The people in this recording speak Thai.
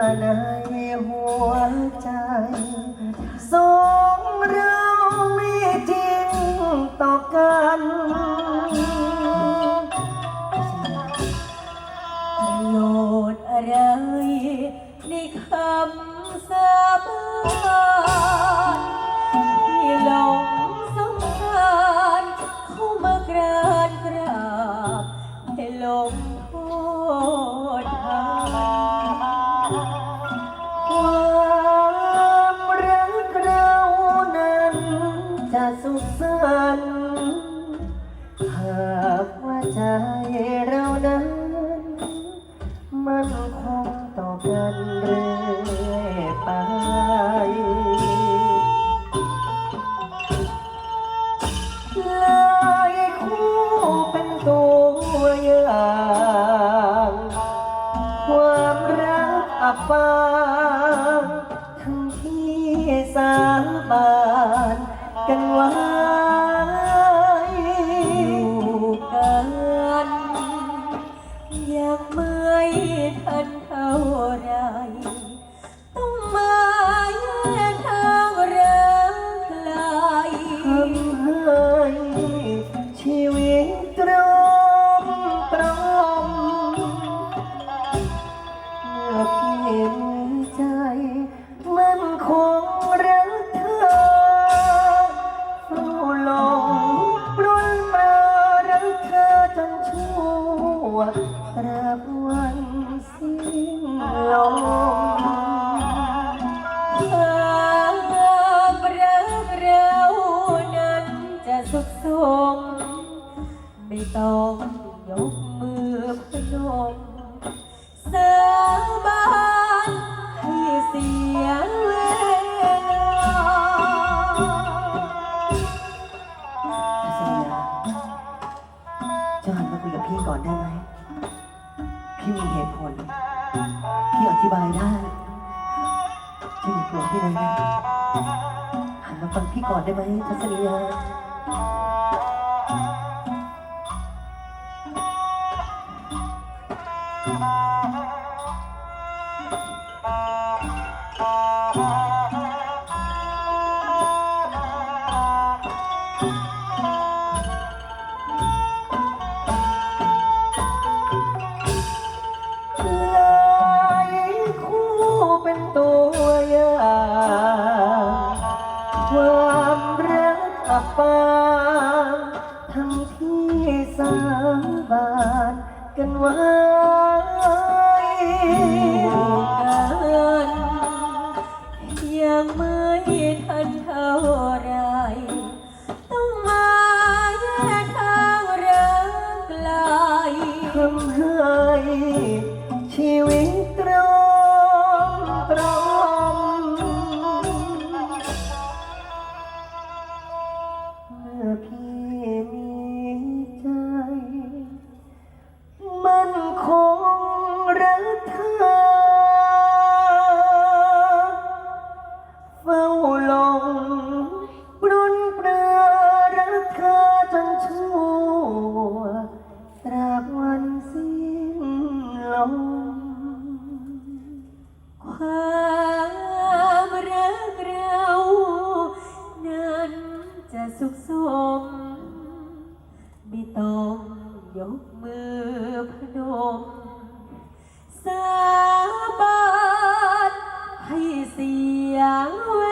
ในหัวใจ สองเราไม่จริงต่อกัน ประโยชน์อะไรในคำสาบานที่หลงสงสารเข้ามากรานกราบให้หลง มันคงต่อกันเรื่อยไปลา ต้องยกมือพนมสาบานให้เสียเวลาจะหันมาคุยกับพี่ก่อนได้ไหม พี่มีเหตุผล พี่อธิบายได้จะอย่ากลัวพี่เลยนะหันมาฟังพี่ก่อนได้ไหมทัศนียา ลายคู่เป็นตัวอย่างความรักอับปางทั้งที่สาบาน กันไว้ยังไม่ทันเท่าไรต้องมาแยกทางรักไกลทำให้ชีวิตตรมตรมเมื่อพี่ พนม สาบานให้เสียเว